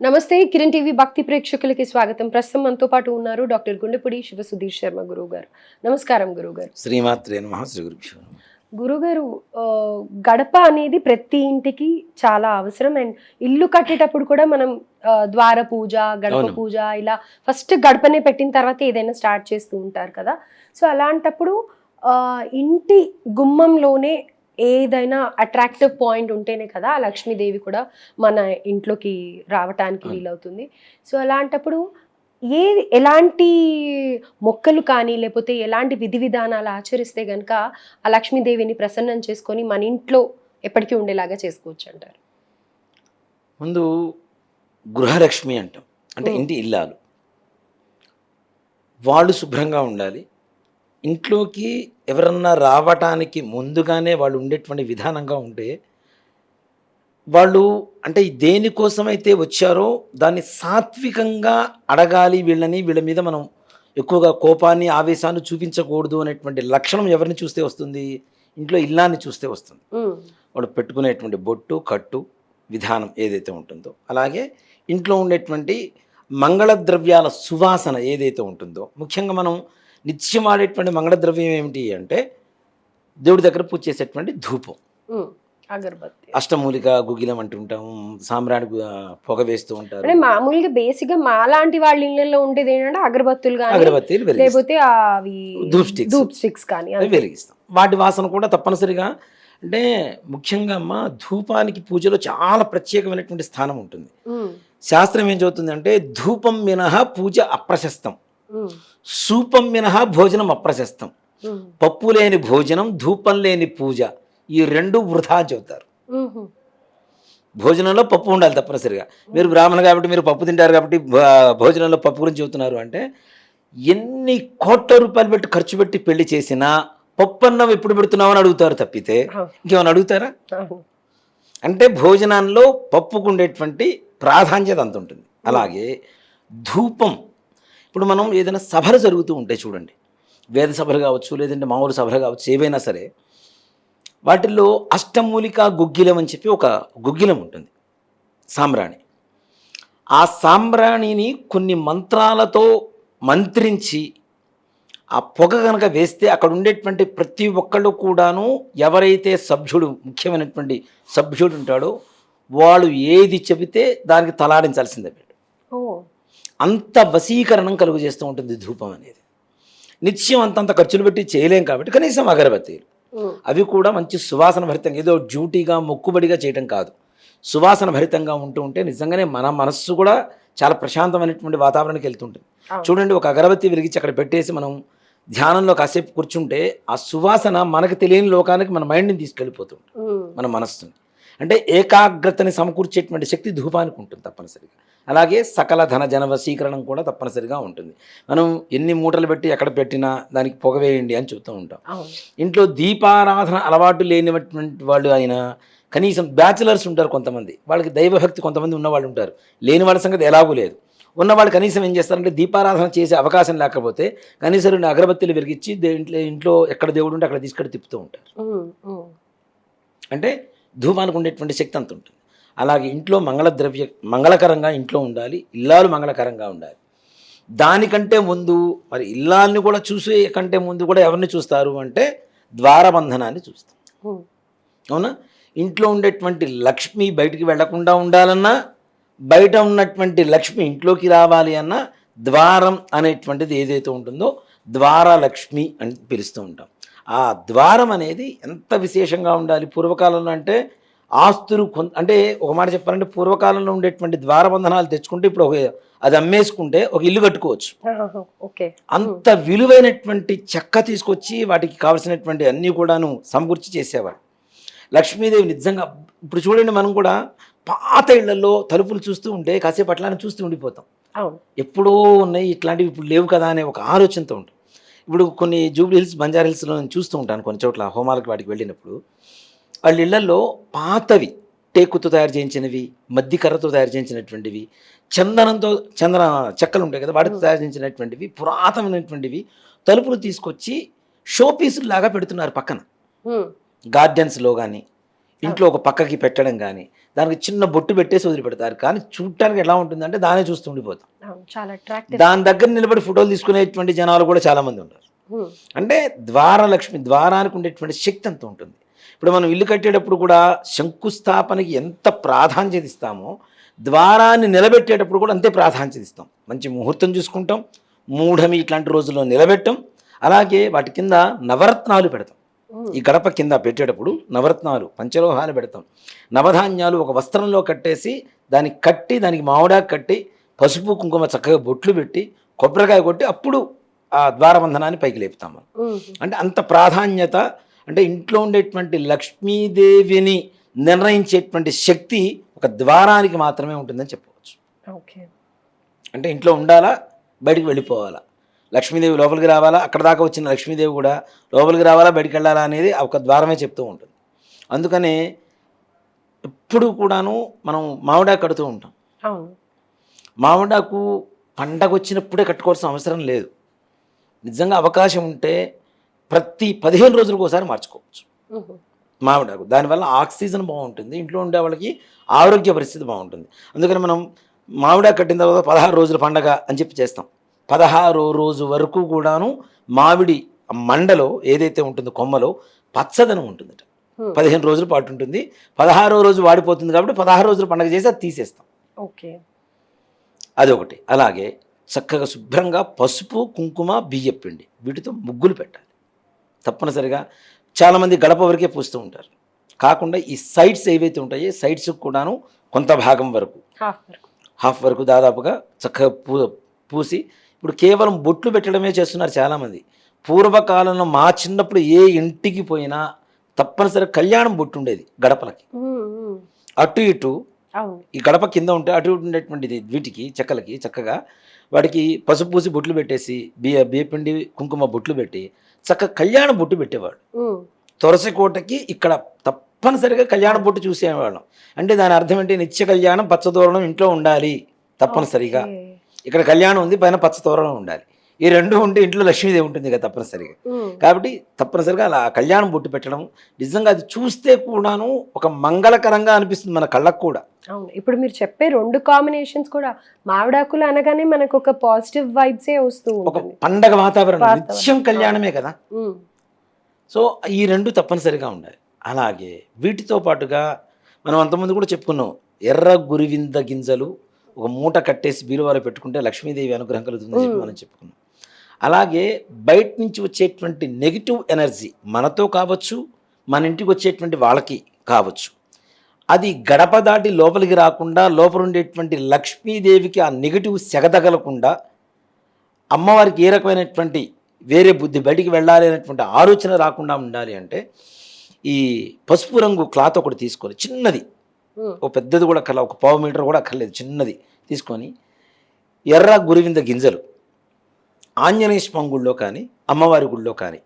నమస్తే కిరణ్ టీవీ భక్తి ప్రేక్షకులకి స్వాగతం. ప్రస్తుతం మనతో పాటు ఉన్నారు డాక్టర్ గుండెపూడి శివ సుధీర్ శర్మ గురువు గారు నమస్కారం గురువు గారు శ్రీమాత్రే నమ శ్రీ నమః. గురుగారు గడప అనేది ప్రతి ఇంటికి చాలా అవసరం. అండ్ ఇల్లు కట్టేటప్పుడు కూడా మనం ద్వార పూజ గడప. పూజ ఇలా ఫస్ట్ గడపనే పెట్టిన తర్వాత ఏదైనా స్టార్ట్ చేస్తూ ఉంటారు కదా. సో అలాంటప్పుడు ఇంటి గుమ్మంలోనే ఏదైనా అట్రాక్టివ్ పాయింట్ ఉంటేనే కదా ఆ లక్ష్మీదేవి కూడా మన ఇంట్లోకి రావటానికి. వీలవుతుంది. సో అలాంటప్పుడు ఏ ఎలాంటి మొక్కలు కానీ లేకపోతే ఎలాంటి విధి విధానాలు ఆచరిస్తే గనక ఆ లక్ష్మీదేవిని ప్రసన్నం చేసుకొని మన ఇంట్లో ఎప్పటికీ ఉండేలాగా చేసుకోవచ్చు అంటారు? ముందు గృహలక్ష్మి అంటాం. అంటే. ఇంటి ఇల్లాలు. వాళ్ళు శుభ్రంగా ఉండాలి. ఇంట్లోకి ఎవరన్నా రావటానికి ముందుగానే వాళ్ళు ఉండేటువంటి విధానంగా ఉంటే వాళ్ళు అంటే దేనికోసమైతే వచ్చారో దాన్ని సాత్వికంగా అడగాలి వీళ్ళని వీళ్ళ మీద మనం ఎక్కువగా కోపాన్ని ఆవేశాన్ని చూపించకూడదు అనేటువంటి లక్షణం ఎవరిని చూస్తే వస్తుంది? ఇంట్లో ఇల్లాన్ని చూస్తే వస్తుంది. వాడు పెట్టుకునేటువంటి బొట్టు కట్టు విధానం ఏదైతే ఉంటుందో అలాగే ఇంట్లో ఉండేటువంటి మంగళ ద్రవ్యాల సువాసన ఏదైతే ఉంటుందో ముఖ్యంగా మనం నిత్యం వాడేటువంటి మంగళ ద్రవ్యం ఏమిటి అంటే దేవుడి దగ్గర పూజ చేసేటువంటి ధూపం. అగరబత్తి. అష్టమూలిక గుగిలం అంటుంటాము సాంబ్రాణి గు- పొగ వేస్తూ ఉంటారు. అంటే మామూలుగా బేసిక్గా మా లాంటి వాళ్ళ ఇళ్ళల్లో ఉండేది ఏంటంటే అగరబత్తులు కానీ అగరబత్తీలు లేకపోతే అవి ధూప్ స్టిక్స్. కానీ అవి వెలిగిస్తాం. వాటి వాసన కూడా తప్పనిసరిగా అంటే ముఖ్యంగా అమ్మ ధూపానికి పూజలో చాలా ప్రత్యేకమైనటువంటి స్థానం ఉంటుంది. శాస్త్రం ఏం చెబుతుందంటే ధూపం మినహా పూజ అప్రశస్తం. సూపం మినహా భోజనం అప్రశస్తం. పప్పు లేని భోజనం ధూపం లేని పూజ ఈ రెండు వృధా చెబుతారు. భోజనంలో పప్పు ఉండాలి తప్పనిసరిగా. మీరు బ్రాహ్మణ కాబట్టి మీరు పప్పు తింటారు కాబట్టి భోజనంలో పప్పు గురించి చెబుతున్నారు అంటే ఎన్ని కోట్ల రూపాయలు పెట్టి ఖర్చు పెట్టి పెళ్ళి చేసినా పప్పు అన్నం ఎప్పుడు పెడుతున్నావు అని అడుగుతారు తప్పితే ఇంకేమైనా అడుగుతారా. అంటే భోజనాల్లో పప్పుకు ఉండేటువంటి ప్రాధాన్యత అంత ఉంటుంది. అలాగే ధూపం ఇప్పుడు మనం ఏదైనా సభలు జరుగుతూ ఉంటాయి చూడండి. వేద సభలు కావచ్చు లేదంటే మామూలు సభలు కావచ్చు ఏవైనా సరే వాటిల్లో అష్టమూలిక గుగ్గిలం అని చెప్పి ఒక గుగ్గిలం ఉంటుంది. సాంబ్రాణి. ఆ సాంబ్రాణిని కొన్ని మంత్రాలతో మంత్రించి ఆ పొగ కనుక వేస్తే అక్కడ ఉండేటువంటి ప్రతి ఒక్కళ్ళు కూడాను ఎవరైతే సభ్యుడు ముఖ్యమైనటువంటి సభ్యుడు ఉంటాడో వాళ్ళు ఏది చెబితే దానికి తలాడించాల్సిందే. అంత వశీకరణం కలుగు చేస్తూ ఉంటుంది ధూపం అనేది. నిత్యం అంతంత ఖర్చులు పెట్టి చేయలేం కాబట్టి కనీసం అగరబత్తీలు అవి కూడా మంచి సువాసన భరితంగా ఏదో డ్యూటీగా మొక్కుబడిగా చేయటం కాదు. సువాసన భరితంగా ఉంటూ ఉంటే నిజంగానే మన మనస్సు కూడా చాలా ప్రశాంతమైనటువంటి వాతావరణానికి వెళ్తుంటుంది. చూడండి ఒక అగరబత్తి వెలిగించి అక్కడ పెట్టేసి మనం ధ్యానంలో కాసేపు కూర్చుంటే ఆ సువాసన మనకు తెలియని లోకానికి మన మైండ్ని తీసుకెళ్ళిపోతుంది. మన మనస్సుని. అంటే ఏకాగ్రతని సమకూర్చేటువంటి శక్తి ధూపానికి ఉంటుంది తప్పనిసరిగా. అలాగే సకల ధన జన వశీకరణం కూడా తప్పనిసరిగా ఉంటుంది. మనం ఎన్ని మూటలు పెట్టి ఎక్కడ పెట్టినా దానికి పొగ వేయండి అని చెప్తూ ఉంటాం. ఇంట్లో దీపారాధన అలవాటు లేనిటువంటి వాళ్ళు అయినా కనీసం బ్యాచిలర్స్ ఉంటారు కొంతమంది. వాళ్ళకి దైవభక్తి కొంతమంది ఉన్నవాళ్ళు ఉంటారు. లేని వాళ్ళ సంగతి ఎలాగూ లేదు. ఉన్నవాళ్ళు కనీసం ఏం చేస్తారంటే దీపారాధన చేసే అవకాశం లేకపోతే కనీసం రెండు అగరబత్తీలు వెలిగించి దే- ఇంట్లో ఇంట్లో ఎక్కడ దేవుడు ఉంటే అక్కడ తీసుకెళ్ళి తిప్పుతూ ఉంటారు. అంటే ధూపానికి ఉండేటువంటి శక్తి అంత ఉంటుంది. అలాగే ఇంట్లో మంగళ ద్రవ్య మంగళకరంగా ఇంట్లో ఉండాలి ఇల్లాలు మంగళకరంగా ఉండాలి. దానికంటే ముందు మరి ఇల్లాల్ని కూడా చూసే కంటే ముందు కూడా ఎవరిని చూస్తారు అంటే ద్వారబంధనాన్ని చూస్తాం అవునా? ఇంట్లో ఉండేటువంటి లక్ష్మి బయటికి వెళ్ళకుండా ఉండాలన్నా బయట ఉన్నటువంటి లక్ష్మి ఇంట్లోకి రావాలి అన్నా ద్వారం అనేటువంటిది ఏదైతే ఉంటుందో ద్వారలక్ష్మి అని పిలుస్తూ ఉంటాం. ఆ ద్వారం అనేది ఎంత విశేషంగా ఉండాలి? పూర్వకాలంలో అంటే ఆస్తులు కొన్ అంటే ఒక మాట చెప్పాలంటే పూర్వకాలంలో ఉండేటువంటి ద్వారబంధనాలు తెచ్చుకుంటే ఇప్పుడు ఒక అది అమ్మేసుకుంటే ఒక ఇల్లు కట్టుకోవచ్చు. అంత విలువైనటువంటి చెక్క తీసుకొచ్చి వాటికి కావలసినటువంటి అన్నీ కూడాను సమకూర్చి చేసేవాడు లక్ష్మీదేవి నిజంగా ఇప్పుడు చూడండి మనం కూడా పాత ఇళ్ళలో తలుపులు చూస్తూ ఉంటే కాసేపు అట్లానే చూస్తూ ఉండిపోతాం. ఎప్పుడో ఉన్నాయి ఇట్లాంటివి ఇప్పుడు లేవు కదా అనే ఒక ఆలోచనతో ఉంటుంది ఇప్పుడు కొన్ని జూబ్లీ హిల్స్ బంజారా హిల్స్లో నేను చూస్తూ ఉంటాను కొన్ని చోట్ల హోమాలకు వాటికి వెళ్ళినప్పుడు. వాళ్ళ ఇళ్ళలో పాతవి టేకుతో తయారు చేయించినవి మద్ది కర్రతో తయారు చేయించినటువంటివి చందనంతో చందన చెక్కలు ఉంటాయి కదా వాటితో తయారు చేయించినటువంటివి పురాతనమైనటువంటివి తలుపులు తీసుకొచ్చి షో పీసులు లాగా పెడుతున్నారు పక్కన. గార్డెన్స్లో కానీ ఇంట్లో ఒక పక్కకి పెట్టడం కానీ దానికి చిన్న బొట్టు పెట్టేసి వదిలిపెడతారు. కానీ చూడటానికి ఎలా ఉంటుందంటే దానే చూస్తూ ఉండిపోతాం. దాని దగ్గర నిలబడి ఫోటోలు తీసుకునేటువంటి జనాలు కూడా చాలా మంది ఉన్నారు అంటే ద్వారలక్ష్మి ద్వారానికి ఉండేటువంటి శక్తి అంత ఉంటుంది. ఇప్పుడు మనం ఇల్లు కట్టేటప్పుడు కూడా శంకుస్థాపనకి ఎంత ప్రాధాన్యత ఇస్తామో ద్వారాన్ని నిలబెట్టేటప్పుడు కూడా అంతే ప్రాధాన్యత ఇస్తాం. మంచి ముహూర్తం చూసుకుంటాం మూఢమి ఇట్లాంటి రోజుల్లో నిలబెట్టం అలాగే వాటి కింద నవరత్నాలు పెడతాం. ఈ గడప కింద పెట్టేటప్పుడు నవరత్నాలు పంచలోహాలు పెడతాం. నవధాన్యాలు ఒక వస్త్రంలో కట్టేసి దానికి కట్టి దానికి మామిడాకు కట్టి పసుపు కుంకుమ చక్కగా బొట్లు పెట్టి కొబ్బరికాయ కొట్టి అప్పుడు ఆ ద్వారబంధనాన్ని పైకి లేపుతాం అంటే అంత ప్రాధాన్యత అంటే ఇంట్లో ఉండేటువంటి లక్ష్మీదేవిని నిర్ణయించేటువంటి శక్తి ఒక ద్వారానికి మాత్రమే ఉంటుందని చెప్పవచ్చు ఓకే. అంటే ఇంట్లో ఉండాలా? బయటికి వెళ్ళిపోవాలా? లక్ష్మీదేవి లోపలికి రావాలా? అక్కడ దాకా వచ్చిన లక్ష్మీదేవి కూడా లోపలికి రావాలా? బయటికి వెళ్ళాలా అనేది ఒక ద్వారమే చెప్తూ ఉంటుంది. అందుకనే ఎప్పుడు కూడాను మనం మామిడాకు కడుతూ ఉంటాం. మామిడాకు పండగ వచ్చినప్పుడే కట్టుకోవాల్సిన అవసరం లేదు. నిజంగా అవకాశం ఉంటే ప్రతి పదిహేను రోజులకు ఒకసారి మార్చుకోవచ్చు. మామిడాకు. దానివల్ల ఆక్సిజన్ బాగుంటుంది ఇంట్లో ఉండే వాళ్ళకి ఆరోగ్య పరిస్థితి బాగుంటుంది. అందుకని మనం మామిడాకు కట్టిన తర్వాత పదహారు రోజుల పండగ అని చెప్పి చేస్తాం. పదహారో రోజు వరకు కూడాను మామిడి మండలో ఏదైతే ఉంటుందో కొమ్మలో పచ్చదనం ఉంటుందట. పదిహేను రోజుల పాటు ఉంటుంది. పదహారో రోజు వాడిపోతుంది కాబట్టి పదహారు రోజుల పండగ చేసి అది తీసేస్తాం. ఓకే. అదొకటి. అలాగే చక్కగా శుభ్రంగా పసుపు కుంకుమ బియ్యం పిండి వీటితో ముగ్గులు పెట్టాలి. తప్పనిసరిగా చాలామంది గడప వరకే పూస్తూ ఉంటారు. కాకుండా ఈ సైడ్స్ ఏవైతే ఉంటాయో సైడ్స్ కూడాను కొంత భాగం వరకు హాఫ్ వరకు. దాదాపుగా చక్కగా పూ పూసి ఇప్పుడు కేవలం బొట్లు పెట్టడమే చేస్తున్నారు చాలామంది. పూర్వకాలంలో మా చిన్నప్పుడు ఏ ఇంటికి పోయినా తప్పనిసరి కళ్యాణం బొట్టు ఉండేది గడపలకి. అటు ఇటు ఈ గడప కింద ఉంటే అటు ఇటు ఉండేటువంటిది వీటికి చెక్కలకి చక్కగా వాటికి పసుపు పూసి బొట్లు పెట్టేసి బియ్య బియ్యపిండి కుంకుమ బొట్లు పెట్టి చక్కగా కళ్యాణ బొట్టు పెట్టేవాడు. తులసి కోటకి ఇక్కడ తప్పనిసరిగా కళ్యాణ బొట్టు చూసేవాళ్ళం. అంటే దాని అర్థం ఏంటి? నిత్య కళ్యాణం పచ్చదోరణం ఇంట్లో ఉండాలి తప్పనిసరిగా. ఇక్కడ కళ్యాణం ఉంది పైన పచ్చ తోరణం ఉండాలి. ఈ రెండు ఉంటే ఇంట్లో లక్ష్మీదేవి ఉంటుంది కదా తప్పనిసరిగా. కాబట్టి తప్పనిసరిగా అలా కళ్యాణం బొట్టు పెట్టడం నిజంగా అది చూస్తే కూడాను ఒక మంగళకరంగా అనిపిస్తుంది మన కళ్ళకు కూడా. అవును. ఇప్పుడు మీరు చెప్పే రెండు కాంబినేషన్స్ కూడా మామిడాకులు అనగానే మనకు ఒక పాజిటివ్ వైబ్సే వస్తూ ఒక ఉంటుంది. పండగ వాతావరణం వాతావరణం. నిత్యం కళ్యాణమే కదా? ఉమ్. సో ఈ రెండు తప్పనిసరిగా ఉండాలి. అలాగే వీటితో పాటుగా మనం అంతకుముందు కూడా చెప్పుకున్నాం ఎర్ర గురివింద గింజలు ఒక మూట కట్టేసి బీరువాలో పెట్టుకుంటే లక్ష్మీదేవి అనుగ్రహం కలుగుతుందని చెప్పి మ్మ్. మనం చెప్పుకున్నాం. అలాగే బయట నుంచి వచ్చేటువంటి నెగిటివ్ ఎనర్జీ మనతో కావచ్చు మన ఇంటికి వచ్చేటువంటి వాళ్ళకి కావచ్చు. అది గడప దాటి లోపలికి రాకుండా లోపల ఉండేటువంటి లక్ష్మీదేవికి ఆ నెగిటివ్ సెగతగలకుండా అమ్మవారికి ఏ రకమైనటువంటి వేరే బుద్ధి బయటికి వెళ్ళాలి అనేటువంటి ఆలోచన రాకుండా ఉండాలి అంటే ఈ పసుపు రంగు క్లాత్ ఒకటి తీసుకొని చిన్నది. ఒక పెద్దది కూడా అక్కర్లేదు ఒక పావు మీటర్ కూడా అక్కర్లేదు. చిన్నది తీసుకొని ఎర్ర గురివింద గింజలు ఆంజనేయ స్వామి గుళ్ళో కానీ అమ్మవారి గుళ్ళో కానీ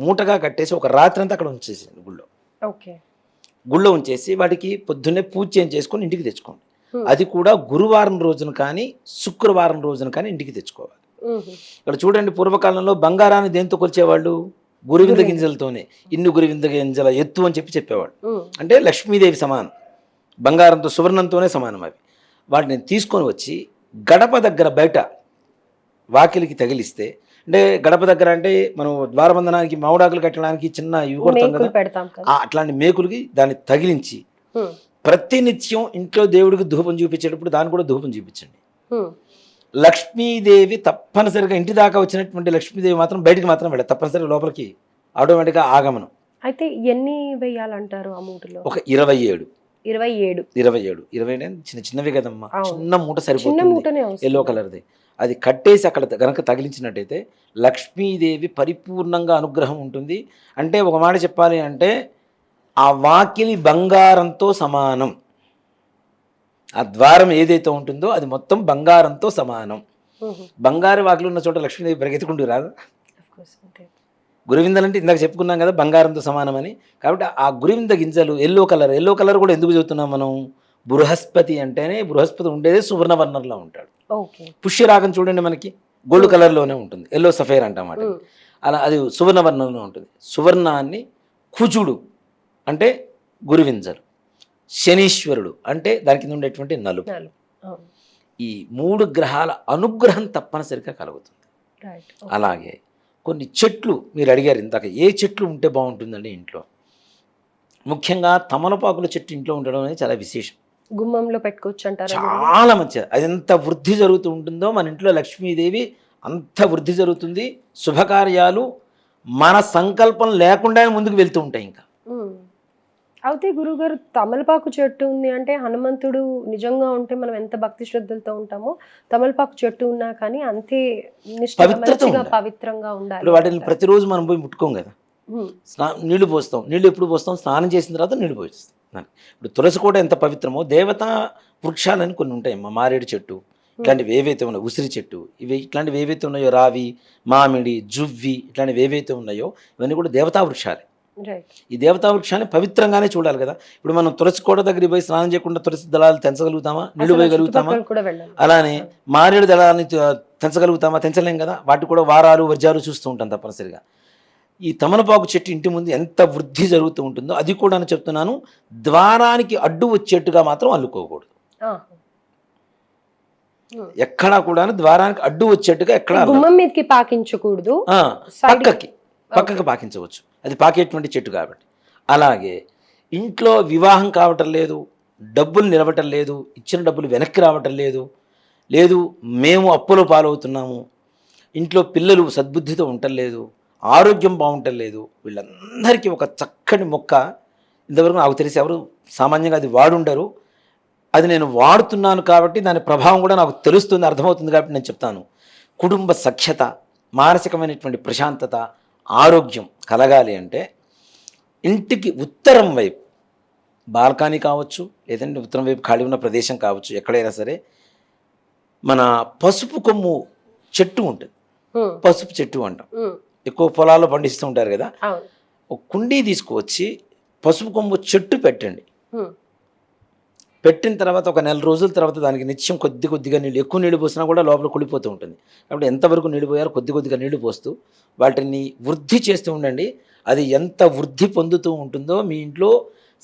మూటగా కట్టేసి ఒక రాత్రి అంతా అక్కడ ఉంచేసింది గుళ్ళో. ఓకే. గుళ్ళో ఉంచేసి వాటికి పొద్దున్నే పూజ చేంజ్ చేసుకొని ఇంటికి తెచ్చుకోండి. అది కూడా గురువారం రోజున కానీ శుక్రవారం రోజున కానీ ఇంటికి తెచ్చుకోవాలి. ఇక్కడ చూడండి పూర్వకాలంలో బంగారాన్ని దేంతో కొలిచేవాళ్ళు గురువింద. గింజలతోనే ఇన్ని గురువింద గింజల ఎత్తు అని చెప్పి చెప్పేవాళ్ళు ఉమ్. అంటే లక్ష్మీదేవి సమానం బంగారంతో సువర్ణంతోనే సమానం అవి వాటిని తీసుకొని వచ్చి గడప దగ్గర బయట వాకిలికి తగిలిస్తే అంటే గడప దగ్గర అంటే మనం ద్వారబంధనానికి మామిడాకులు కట్టడానికి చిన్న ఇవి కొడతాం మేకులు కదా. అట్లాంటి మేకులకి దాన్ని తగిలించి. ప్రతినిత్యం ఇంట్లో దేవుడికి ధూపం చూపించేటప్పుడు దాన్ని కూడా ధూపం చూపించండి. లక్ష్మీదేవి తప్పనిసరిగా ఇంటి దాకా వచ్చినటువంటి లక్ష్మీదేవి మాత్రం బయటికి మాత్రం వెళ్ళదు. తప్పనిసరిగా లోపలికి ఆటోమేటిక్గా ఆగమనం. అయితే ఎన్ని వేయాలంటారు ఆ మూటలో? ఒక ఇరవై ఏడు. ఇరవై ఏడు. ఇరవై ఏడు. ఇరవై చిన్న చిన్నవి కదమ్మా. చిన్న మూట సరిపోతుంది. ఎల్లో కలర్ది. అది కట్టేసి అక్కడ గనక తగిలించినట్టయితే లక్ష్మీదేవి పరిపూర్ణంగా అనుగ్రహం ఉంటుంది. అంటే ఒక మాట చెప్పాలి అంటే ఆ వాకిలి బంగారంతో సమానం. ఆ ద్వారం ఏదైతే ఉంటుందో అది మొత్తం బంగారంతో సమానం. బంగారు వాకిలి ఉన్న చోట లక్ష్మీదేవి పరిగెత్తుకుంటూ రాదు? Okay. గురువిందలంటే ఇందాక చెప్పుకున్నాం కదా బంగారంతో సమానమని. కాబట్టి ఆ గురువింద గింజలు ఎల్లో కలర్ ఎల్లో కలర్ కూడా ఎందుకు చెబుతున్నాం మనం? బృహస్పతి అంటేనే బృహస్పతి ఉండేదే సువర్ణవర్ణంలో ఉంటాడు. పుష్యరాగం చూడండి మనకి. గోల్డ్ కలర్లోనే ఉంటుంది. ఎల్లో సఫైర్ అంటామాట. అలా అది సువర్ణవర్ణంలో ఉంటుంది. సువర్ణాన్ని కుజుడు అంటే గురువింజలు శనీశ్వరుడు అంటే దాని కింద ఉండేటువంటి నలుపు. ఈ మూడు గ్రహాల అనుగ్రహం తప్పనిసరిగా కలుగుతుంది. అలాగే కొన్ని చెట్లు మీరు అడిగారు ఇందాక ఏ చెట్లు ఉంటే బాగుంటుందండి ఇంట్లో? ముఖ్యంగా తమలపాకుల చెట్టు ఇంట్లో ఉండడం అనేది చాలా విశేషం. గుమ్మంలో పెట్టుకోవచ్చు అంటారా చాలా మంచిది. అది ఎంత వృద్ధి జరుగుతూ ఉంటుందో మన ఇంట్లో లక్ష్మీదేవి అంత వృద్ధి జరుగుతుంది. శుభకార్యాలు మన సంకల్పం లేకుండా ముందుకు వెళ్తూ ఉంటాయి ఇంకా. అయితే గురుగారు తమలపాకు చెట్టు ఉంది అంటే హనుమంతుడు నిజంగా ఉంటే మనం ఎంత భక్తి శ్రద్ధలతో ఉంటామో తమలపాకు చెట్టు ఉన్నా కానీ అంతే. పవిత్రంగా ఉండాలి వాటిని ప్రతిరోజు మనం పోయి ముట్టుకోం కదా. స్నా నీళ్ళు పోస్తాం. నీళ్ళు ఎప్పుడు పోస్తాం? స్నానం చేసిన తర్వాత నీళ్ళు పోస్తాం. ఇప్పుడు తులసి కూడా ఎంత పవిత్రమో దేవతా వృక్షాలని కొన్ని ఉంటాయి. మా మారేడు చెట్టు ఇట్లాంటివి ఏవైతే ఉన్నాయో ఉసిరి చెట్టు ఇవి ఇట్లాంటివి ఏవైతే ఉన్నాయో రావి మామిడి జువ్వి ఇట్లాంటివి ఏవైతే ఉన్నాయో ఇవన్నీ కూడా దేవతా వృక్షాలే. ఈ దేవతా వృక్షాన్ని పవిత్రంగానే చూడాలి కదా. ఇప్పుడు మనం తులసి కోట దగ్గరికి పోయి స్నానం చేయకుండా తులసి దళాలు తెంచగలుగుతామా? నీళ్ళు అసలు పోయగలుగుతామా అలానే మారేడు దళాన్ని తె- తెంచగలుగుతామా? తెంచలేం కదా. వాటి కూడా వారాలు వర్జాలు చూస్తూ ఉంటాం తప్పనిసరిగా. ఈ తమలపాకు చెట్టు ఇంటి ముందు ఎంత వృద్ధి జరుగుతూ ఉంటుందో అది కూడా నేను చెప్తున్నాను. ద్వారానికి అడ్డు వచ్చేట్టుగా మాత్రం అల్లుకోకూడదు. ఎక్కడా కూడా ద్వారానికి అడ్డు వచ్చేట్టుగా ఎక్కడా. గుమ్మం మీదకి పాకించకూడదు. పక్కకి పక్కకి పాకించవచ్చు. అది పాకేటువంటి చెట్టు కాబట్టి. అలాగే ఇంట్లో వివాహం కావటం లేదు డబ్బులు నిలవటం లేదు ఇచ్చిన డబ్బులు వెనక్కి రావటం లేదు లేదు మేము అప్పులో పాలవుతున్నాము ఇంట్లో పిల్లలు సద్బుద్ధితో ఉండటం లేదు ఆరోగ్యం బాగుంటం లేదు వీళ్ళందరికీ ఒక చక్కని మొక్క. ఇంతవరకు నాకు తెలిసి ఎవరు సామాన్యంగా అది వాడుండరు. అది నేను వాడుతున్నాను కాబట్టి దాని ప్రభావం కూడా నాకు తెలుస్తుంది అర్థమవుతుంది కాబట్టి నేను చెప్తాను. కుటుంబ సఖ్యత మానసికమైనటువంటి ప్రశాంతత ఆరోగ్యం కలగాలి అంటే ఇంటికి ఉత్తరం వైపు బాల్కనీ కావచ్చు లేదంటే ఉత్తరం వైపు ఖాళీ ఉన్న ప్రదేశం కావచ్చు ఎక్కడైనా సరే మన పసుపు కొమ్ము చెట్టు ఉంటుంది. పసుపు చెట్టు అంటాం. ఎక్కువ పొలాల్లో పండిస్తూ ఉంటారు కదా. ఒక కుండీ తీసుకువచ్చి పసుపు కొమ్ము చెట్టు పెట్టండి. పెట్టిన తర్వాత ఒక నెల రోజుల తర్వాత దానికి నిత్యం కొద్ది కొద్దిగా నీళ్ళు ఎక్కువ నీళ్ళు పోసినా కూడా లోపల కుళ్ళిపోతూ ఉంటుంది. కాబట్టి ఎంతవరకు నీళ్ళు పోయారో కొద్ది కొద్దిగా నీళ్ళు పోస్తూ వాటిని వృద్ధి చేస్తూ ఉండండి. అది ఎంత వృద్ధి పొందుతూ ఉంటుందో మీ ఇంట్లో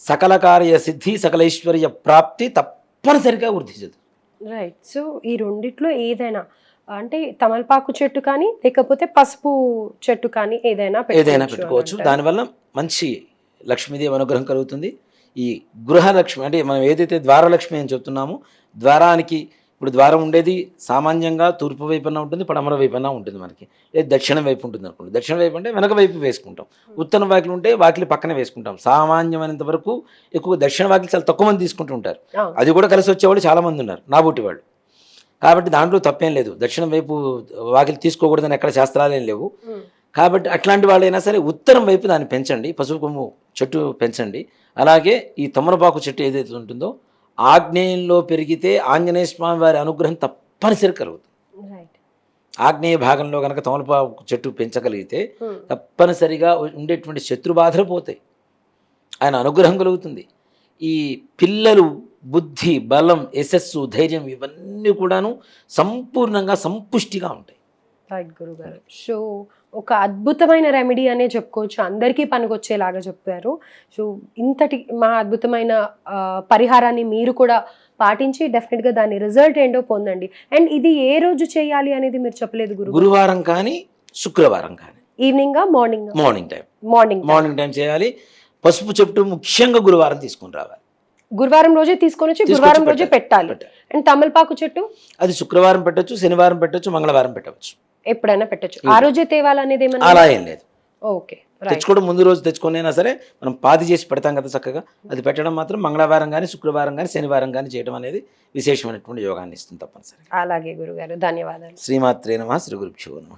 సకల కార్య సిద్ధి సకలైశ్వర్య ప్రాప్తి తప్పనిసరిగా వృద్ధి చెందుతుంది. రైట్ సో ఈ రెండిట్లో ఏదైనా అంటే తమలపాకు చెట్టు కానీ లేకపోతే పసుపు చెట్టు కానీ ఏదైనా ఏదైనా పెట్టుకోవచ్చు. దానివల్ల మంచి లక్ష్మీదేవి అనుగ్రహం కలుగుతుంది. ఈ గృహలక్ష్మి అంటే మనం ఏదైతే ద్వారలక్ష్మి అని చెప్తున్నామో ద్వారానికి ఇప్పుడు ద్వారం ఉండేది సామాన్యంగా తూర్పు వైపున ఉంటుంది పడమర వైపున ఉంటుంది మనకి. లేదు దక్షిణ వైపు ఉంటుంది అనుకోండి. దక్షిణ వైపు అంటే వెనక వైపు వేసుకుంటాం. ఉత్తర వాకిలి ఉంటే వాకిలి పక్కన వేసుకుంటాం. సామాన్యమైనంత వరకు ఎక్కువ దక్షిణ వాకిలి చాలా తక్కువ మంది తీసుకుంటూ ఉంటారు. అది కూడా కలిసి వచ్చేవాళ్ళు చాలా మంది ఉన్నారు. నా బుట్టి వాళ్ళు. కాబట్టి దాంట్లో తప్పేం లేదు. దక్షిణం వైపు వాకిలి తీసుకోకూడదని ఎక్కడ శాస్త్రాలు లేవు. కాబట్టి అట్లాంటి వాళ్ళైనా సరే ఉత్తరం వైపు దాన్ని పెంచండి. పసుపు కొమ్ము చెట్టు పెంచండి. అలాగే ఈ తమలపాకు చెట్టు ఏదైతే ఉంటుందో ఆగ్నేయంలో పెరిగితే ఆంజనేయ స్వామి వారి అనుగ్రహం తప్పనిసరి కలుగుతుంది. ఆగ్నేయ భాగంలో కనుక తమలపాకు చెట్టు పెంచగలిగితే. తప్పనిసరిగా ఉండేటువంటి శత్రు బాధలు పోతాయి. ఆయన అనుగ్రహం కలుగుతుంది. ఈ పిల్లలు బుద్ధి బలం యశస్సు ధైర్యం ఇవన్నీ కూడాను సంపూర్ణంగా సంపుష్టిగా ఉంటాయి. రైట్ గురుగారు. సో ఒక అద్భుతమైన రెమెడీ అనే చెప్పుకోవచ్చు. అందరికీ పనికొచ్చేలాగా చెప్పారు. సో ఇంతటి మా అద్భుతమైన పరిహారాన్ని మీరు కూడా పాటించి డెఫినెట్గా దాని రిజల్ట్ ఏంటో పొందండి. అండ్ ఇది ఏ రోజు చేయాలి అనేది మీరు చెప్పలేదు గురు గురువారం కానీ శుక్రవారం కానీ. Evening morning morning time morning morning time చేయాలి. పసుపు చెట్టు ముఖ్యంగా గురువారం తీసుకొని రావాలి. గురువారం రోజే తీసుకొని వచ్చి గురువారం రోజే పెట్టాలి. అండ్ తమలపాకు చెట్టు? అది శుక్రవారం పెట్టొచ్చు శనివారం పెట్టొచ్చు మంగళవారం పెట్టవచ్చు. ఎప్పుడైనా పెట్టచ్చు. ఆ రోజే తేవాలనేది ఏమన్నా అలా ఏం లేదు. ఓకే తెచ్చుకోవడం ముందు రోజు తెచ్చుకొని అయినా సరే మనం పాతి చేసి పెడతాం కదా చక్కగా. అది పెట్టడం మాత్రం మంగళవారం కానీ శుక్రవారం కానీ శనివారం కానీ చేయడం అనేది విశేషమైనటువంటి యోగాన్ని ఇస్తుంది తప్పనిసరి అలాగే గురుగారు ధన్యవాదాలు. శ్రీమాత్రే నమ శ్రీ గురుభ్యో నమ.